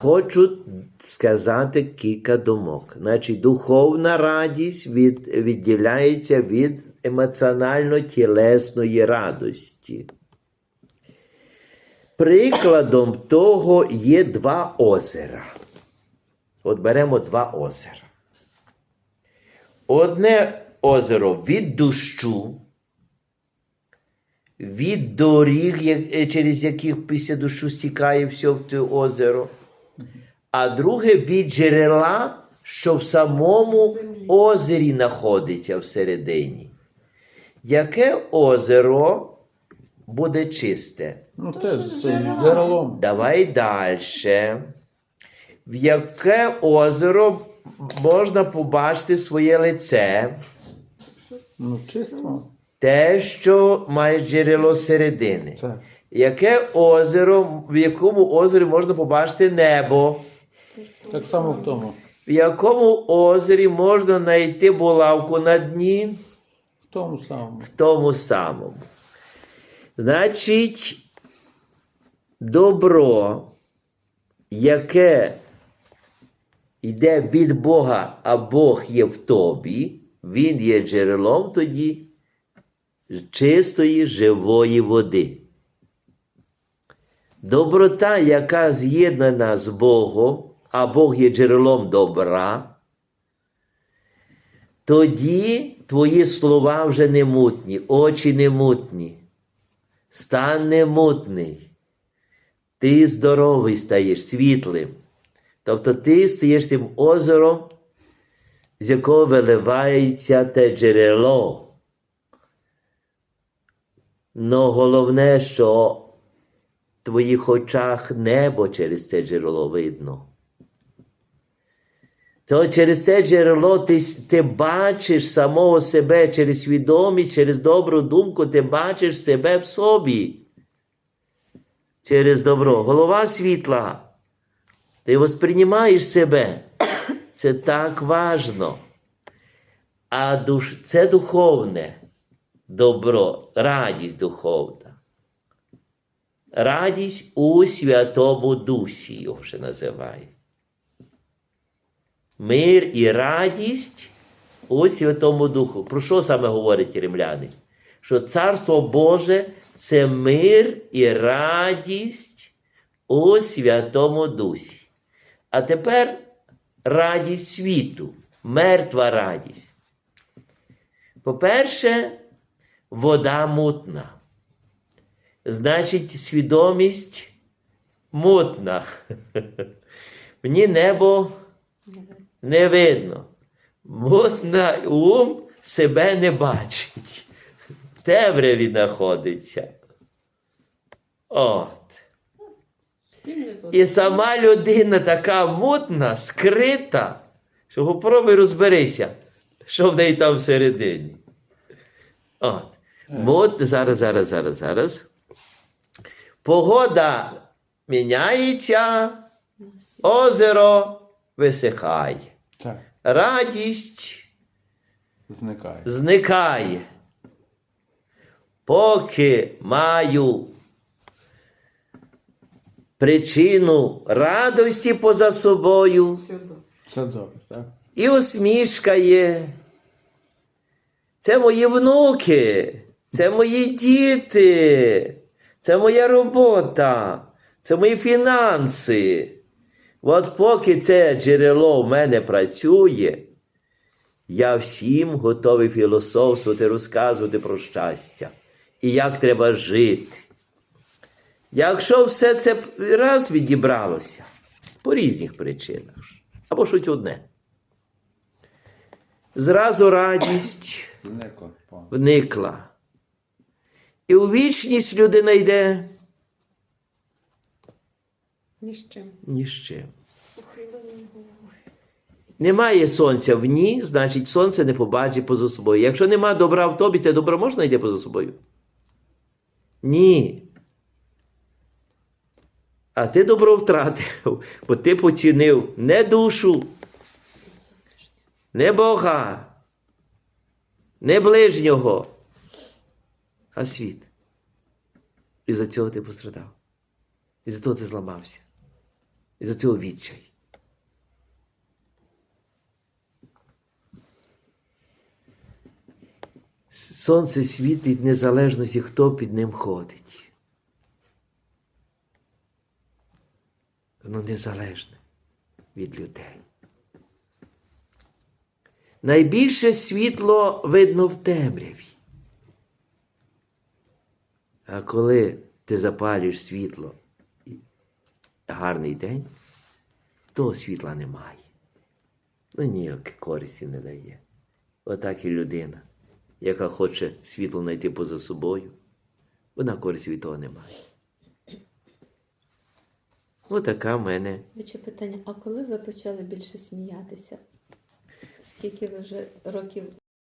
Хочу сказати кілька думок. Значить, духовна радість від, відділяється від емоціонально-тілесної радості. Прикладом того є два озера. От беремо два озера. Одне озеро від дощу, від доріг, через яких після дощу стікає все в те озеро, а друге від джерела, що в самому Землі. озері знаходиться всередині. Яке озеро буде чисте? Ну, те з джерела? Давай далі. В яке озеро можна побачити своє лице? Ну, чисто. Те, що має джерело середини. Так. Яке озеро, в якому озері можна побачити небо? Так само в тому. В якому озері можна знайти булавку на дні? В тому самому. В тому самому. Значить, добро, яке йде від Бога, а Бог є в тобі, Він є джерелом тоді чистої живої води. Доброта, яка з'єднана з Богом, а Бог є джерелом добра, тоді твої слова вже не мутні, очі не мутні, стан не мутний. Ти здоровий стаєш світлим. Тобто ти стаєш тим озером, з якого виливається те джерело. Но головне, що твоїх очах небо через це джерело видно. То через це джерело ти, ти бачиш самого себе через свідомість, через добру думку, ти бачиш себе в собі. Через добро. Голова світла. Ти восприймаєш себе. Це так важно. А душ, це духовне добро, радість духовна. Радість у Святому Дусі, його ще називають. Мир і радість у Святому Духу. Про що саме говорять римляни? Що Царство Боже це мир і радість у Святому Дусі. А тепер радість світу, мертва радість. По-перше, вода мутна. Значить, свідомість мутна. Мені небо не видно. Мутна ум себе не бачить. В темряві знаходиться. От. І сама людина така мутна, скрита, що попробуй розберися, що в неї там всередині. От. Мут, зараз, зараз, зараз, зараз. Погода міняється, озеро висихає. Так. Радість Зникає. зникає. Поки маю причину радості поза собою, Все добре. Все добре, так? і усмішка є. Це мої внуки, це мої діти, це моя робота, це мої фінанси. От поки це джерело в мене працює, я всім готовий філософствувати, розказувати про щастя і як треба жити. Якщо все це раз відібралося по різних причинах, або щось одне, зразу радість вникла. І у вічність людина йде Ні з чим. ні з чим. Немає сонця в ній, значить сонце не побачить поза собою. Якщо нема добра в тобі, те добро можна йти поза собою? Ні. А ти добро втратив, бо ти поцінив не душу, не Бога, не ближнього, а світ. І за цього ти пострадав. І за того ти зламався. І за цього відчай. Сонце світить незалежності, хто під ним ходить. Воно незалежне від людей. Найбільше світло видно в темряві. А коли ти запалюєш світло гарний день, то світла немає. Ну ніякої користі не дає. Отак і людина, яка хоче світло знайти поза собою, вона користі від того не має. Отака в мене. Виче питання, а коли ви почали більше сміятися? Скільки ви вже років